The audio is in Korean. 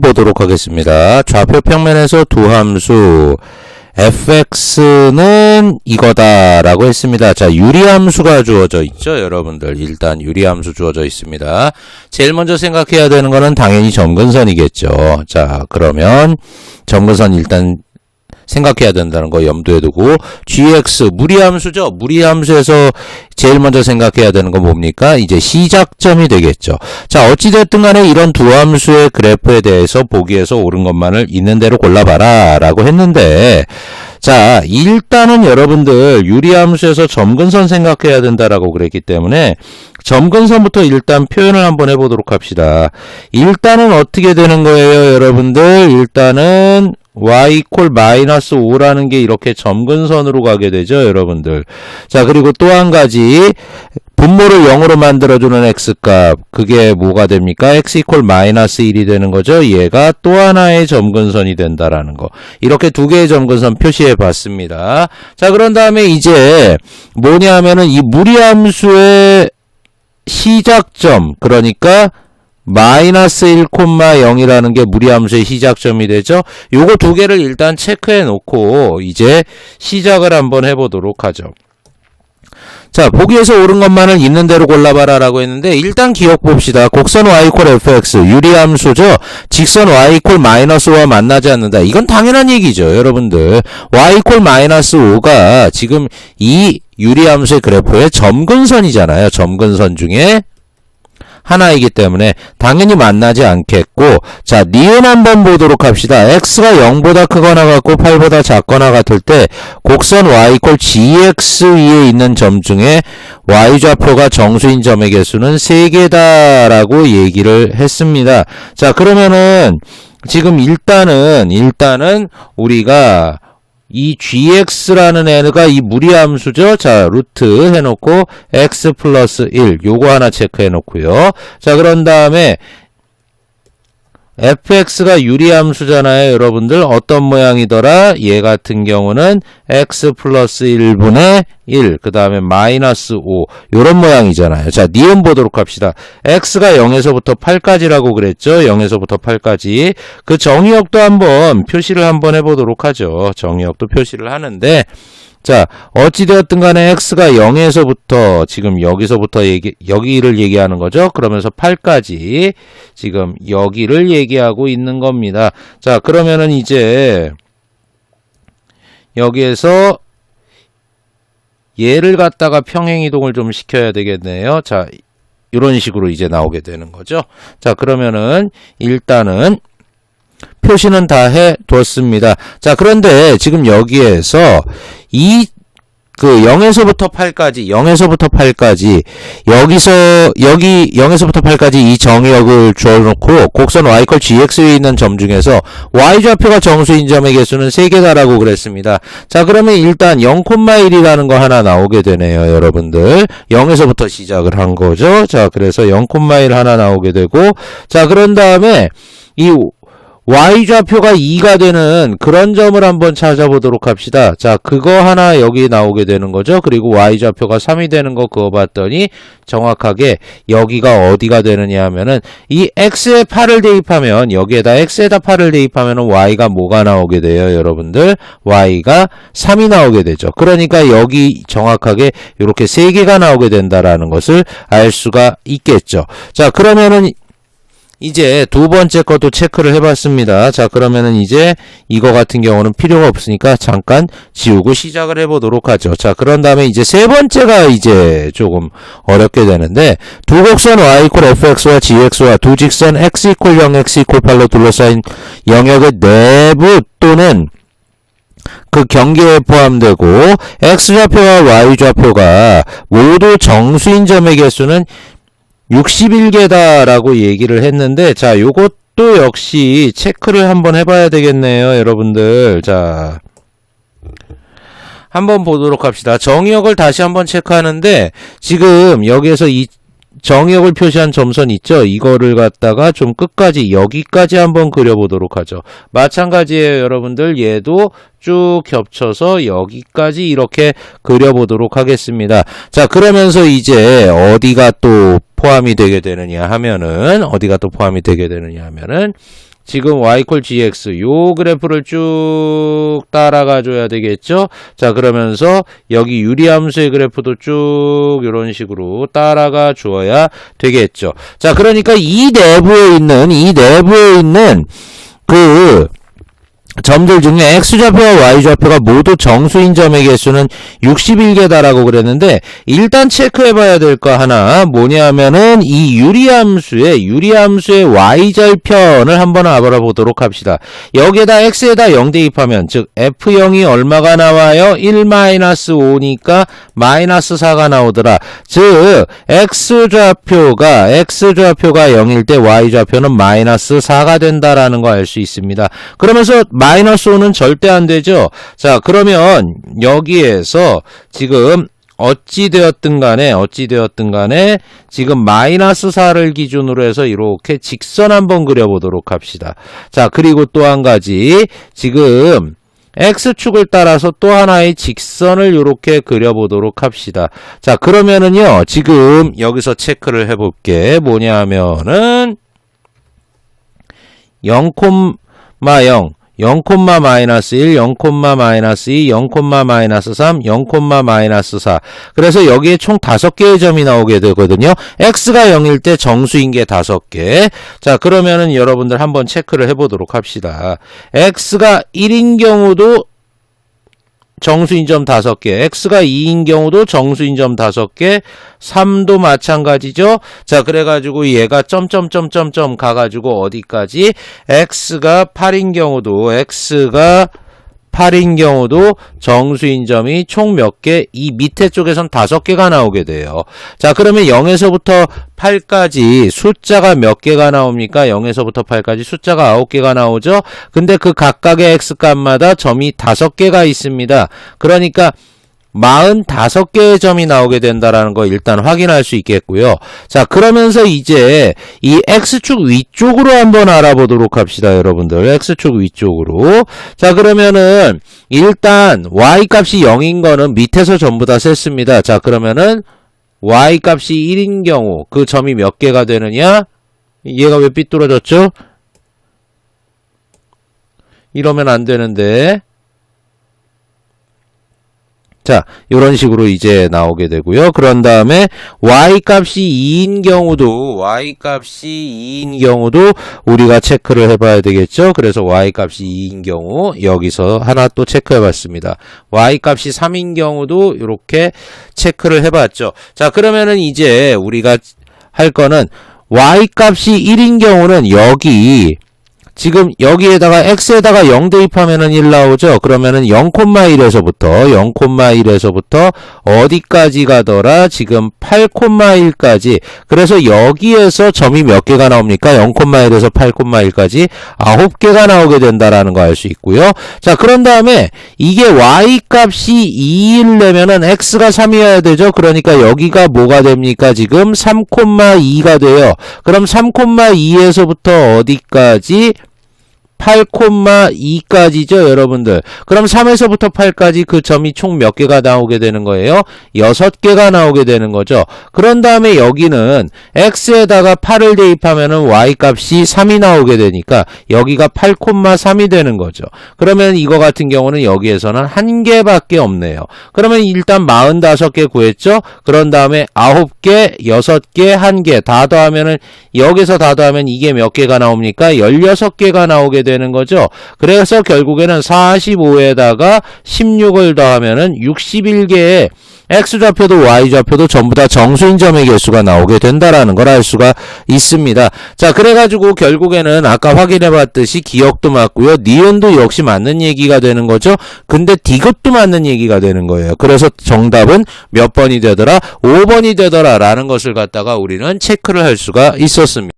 보도록 하겠습니다. 좌표 평면에서 두 함수 fx는 이거다라고 했습니다. 자, 유리함수가 주어져 있죠, 여러분들. 일단 유리함수 주어져 있습니다. 제일 먼저 생각해야 되는 거는 당연히 점근선이겠죠. 자, 그러면 점근선 일단 생각해야 된다는 거 염두에 두고 gx 무리함수죠. 무리함수에서 제일 먼저 생각해야 되는 건 뭡니까? 이제 시작점이 되겠죠. 자, 어찌됐든 간에 이런 두 함수의 그래프에 대해서 보기에서 옳은 것만을 있는 대로 골라봐라 라고 했는데 자, 일단은 여러분들 유리함수에서 점근선 생각해야 된다라고 그랬기 때문에 점근선부터 일단 표현을 한번 해보도록 합시다. 일단은 어떻게 되는 거예요, 여러분들? 일단은 y 이퀄 마이너스 5라는 게 이렇게 점근선으로 가게 되죠, 여러분들. 자, 그리고 또 한 가지 분모를 0으로 만들어주는 x값 그게 뭐가 됩니까? x 이퀄 마이너스 1이 되는 거죠. 얘가 또 하나의 점근선이 된다라는 거. 이렇게 두 개의 점근선 표시해 봤습니다. 자, 그런 다음에 이제 뭐냐 하면은 이 무리함수의 시작점 그러니까 마이너스 1,0이라는 게 무리함수의 시작점이 되죠. 요거 두 개를 일단 체크해 놓고 이제 시작을 한번 해보도록 하죠. 자, 보기에서 옳은 것만을 있는 대로 골라봐라 라고 했는데, 일단 기억 봅시다. 곡선 y 콜 fx, 유리함수죠? 직선 y 콜 마이너스 5와 만나지 않는다. 이건 당연한 얘기죠, 여러분들. y 콜 마이너스 5가 지금 이 유리함수의 그래프의 점근선이잖아요. 점근선 중에. 하나이기 때문에 당연히 만나지 않겠고 자 니은 한번 보도록 합시다. x가 0보다 크거나 같고 8보다 작거나 같을 때 곡선 y 콜 gx 위에 있는 점 중에 y좌표가 정수인 점의 개수는 3개다라고 얘기를 했습니다. 자 그러면은 지금 일단은 일단은 우리가 이 gx라는 애가 이 무리함수죠. 자, 루트 해놓고 x 플러스 1 요거 하나 체크해 놓고요. 자, 그런 다음에 fx가 유리함수잖아요, 여러분들. 어떤 모양이더라? 얘 같은 경우는 x 플러스 1분의 1, 그 다음에 마이너스 5, 요런 모양이잖아요. 자, 니은 보도록 합시다. x가 0에서부터 8까지라고 그랬죠? 0에서부터 8까지. 그 정의역도 한번 표시를 한번 해보도록 하죠. 정의역도 표시를 하는데, 자, 어찌되었든 간에 x가 0에서부터 지금 여기서부터 얘기, 여기를 얘기하는 거죠. 그러면서 8까지 지금 여기를 얘기하고 있는 겁니다. 자, 그러면은 이제 여기에서 얘를 갖다가 평행이동을 좀 시켜야 되겠네요. 자, 이런 식으로 이제 나오게 되는 거죠. 자, 그러면은 일단은 표시는 다 해 뒀습니다. 자, 그런데 지금 여기에서 이그 0에서부터 8까지 0에서부터 8까지 여기서 여기 0에서부터 8까지 이 정의역을 주어놓고 곡선 y컬 gx에 있는 점 중에서 y좌표가 정수인 점의 개수는 3개다라고 그랬습니다. 자 그러면 일단 0,1이라는 거 하나 나오게 되네요 여러분들 0에서부터 시작을 한 거죠. 자 그래서 0,1 하나 나오게 되고 자 그런 다음에 이 y좌표가 2가 되는 그런 점을 한번 찾아보도록 합시다. 자, 그거 하나 여기 나오게 되는 거죠. 그리고 y좌표가 3이 되는 거 그거 봤더니 정확하게 여기가 어디가 되느냐 하면은 이 x에 8을 대입하면 여기에다 x에다 8을 대입하면은 y가 뭐가 나오게 돼요, 여러분들? y가 3이 나오게 되죠. 그러니까 여기 정확하게 이렇게 3개가 나오게 된다라는 것을 알 수가 있겠죠. 자, 그러면은 이제 두 번째 것도 체크를 해봤습니다. 자, 그러면은 이제 이거 같은 경우는 필요가 없으니까 잠깐 지우고 시작을 해보도록 하죠. 자, 그런 다음에 이제 세 번째가 이제 조금 어렵게 되는데 두 곡선 y 이퀄 fx와 gx와 두 직선 x 이퀄 0, x 이퀄 8로 둘러싸인 영역의 내부 또는 그 경계에 포함되고 x좌표와 y좌표가 모두 정수인 점의 개수는 61개다라고 얘기를 했는데 자 요것도 역시 체크를 한번 해봐야 되겠네요 여러분들. 자 한번 보도록 합시다. 정의역을 다시 한번 체크하는데 지금 여기에서 이 정의역을 표시한 점선 있죠? 이거를 갖다가 좀 끝까지 여기까지 한번 그려보도록 하죠. 마찬가지예요 여러분들. 얘도 쭉 겹쳐서 여기까지 이렇게 그려보도록 하겠습니다. 자 그러면서 이제 어디가 또 포함이 되게 되느냐 하면은 어디가 또 포함이 되게 되느냐 하면은 지금 y 콜 gx 요 그래프를 쭉 따라가 줘야 되겠죠? 자, 그러면서 여기 유리함수의 그래프도 쭉 이런 식으로 따라가 주어야 되겠죠. 자, 그러니까 이 내부에 있는 이 내부에 있는 그 점들 중에 x좌표와 y좌표가 모두 정수인 점의 개수는 61개다라고 그랬는데 일단 체크해봐야 될 거 하나 뭐냐 하면은 이 유리함수의 유리함수의 y절편을 한번 알아보도록 합시다. 여기에다 x에다 0 대입하면 즉 f0이 얼마가 나와요? 1-5니까 마이너스 4가 나오더라. 즉 x좌표가 x좌표가 0일 때 y좌표는 마이너스 4가 된다라는 거 알 수 있습니다. 그러면서 마이너스 5는 절대 안 되죠. 자, 그러면 여기에서 지금 어찌 되었든 간에 어찌 되었든 간에 지금 마이너스 4를 기준으로 해서 이렇게 직선 한번 그려보도록 합시다. 자, 그리고 또 한 가지 지금 X축을 따라서 또 하나의 직선을 이렇게 그려보도록 합시다. 자, 그러면은요, 지금 여기서 체크를 해볼게. 뭐냐 하면은, 0,0, 0, 마이너스 1, 0, 마이너스 2, 0, 마이너스 3, 0, 마이너스 4. 그래서 여기에 총 5개의 점이 나오게 되거든요. x가 0일 때 정수인 게 5개. 자, 그러면은 여러분들 한번 체크를 해보도록 합시다. x가 1인 경우도 정수인 점 5개, x가 2인 경우도 정수인 점 5개, 3도 마찬가지죠. 자, 그래가지고 얘가 점점점점점 가가지고 어디까지? x가 8인 경우도, x가 8인 경우도 정수인 점이 총 몇 개? 이 밑에 쪽에선 5개가 나오게 돼요. 자, 그러면 0에서부터 8까지 숫자가 몇 개가 나옵니까? 0에서부터 8까지 숫자가 9개가 나오죠? 근데 그 각각의 x값마다 점이 5개가 있습니다. 그러니까 45개의 점이 나오게 된다라는 거 일단 확인할 수 있겠고요. 자, 그러면서 이제 이 x축 위쪽으로 한번 알아보도록 합시다, 여러분들. x축 위쪽으로. 자, 그러면은 일단 y 값이 0인 거는 밑에서 전부 다 셌습니다. 자, 그러면은 y 값이 1인 경우 그 점이 몇 개가 되느냐? 얘가 왜 삐뚤어졌죠? 이러면 안 되는데. 자, 이런 식으로 이제 나오게 되고요. 그런 다음에 y 값이 2인 경우도 y 값이 2인 경우도 우리가 체크를 해 봐야 되겠죠. 그래서 y 값이 2인 경우 여기서 하나 또 체크해 봤습니다. y 값이 3인 경우도 이렇게 체크를 해 봤죠. 자, 그러면은 이제 우리가 할 거는 y 값이 1인 경우는 여기 지금 여기에다가 x에다가 0 대입하면은 1 나오죠. 그러면은 0,1에서부터 0,1에서부터 어디까지 가더라? 지금 8,1까지. 그래서 여기에서 점이 몇 개가 나옵니까? 0,1에서 8,1까지 9개가 나오게 된다라는 거 알 수 있고요. 자, 그런 다음에 이게 y 값이 2이려면은 x가 3이어야 되죠. 그러니까 여기가 뭐가 됩니까? 지금 3,2가 돼요. 그럼 3,2에서부터 어디까지? 8,2까지죠, 여러분들. 그럼 3에서부터 8까지 그 점이 총 몇 개가 나오게 되는 거예요? 6개가 나오게 되는 거죠. 그런 다음에 여기는 x에다가 8을 대입하면은 y 값이 3이 나오게 되니까 여기가 8,3이 되는 거죠. 그러면 이거 같은 경우는 여기에서는 한 개밖에 없네요. 그러면 일단 45개 구했죠? 그런 다음에 9개, 6개, 1개 다 더하면은 여기서 다 더하면 이게 몇 개가 나옵니까? 16개가 나오게 되는 거죠. 그래서 결국에는 45에다가 16을 더하면은 61개의 x좌표도 y좌표도 전부 다 정수인 점의 개수가 나오게 된다라는 걸 알 수가 있습니다. 자, 그래가지고 결국에는 아까 확인해 봤듯이 기억도 맞고요. 니은도 역시 맞는 얘기가 되는 거죠. 근데 디귿도 맞는 얘기가 되는 거예요. 그래서 정답은 몇 번이 되더라? 5번이 되더라 라는 것을 갖다가 우리는 체크를 할 수가 있었습니다.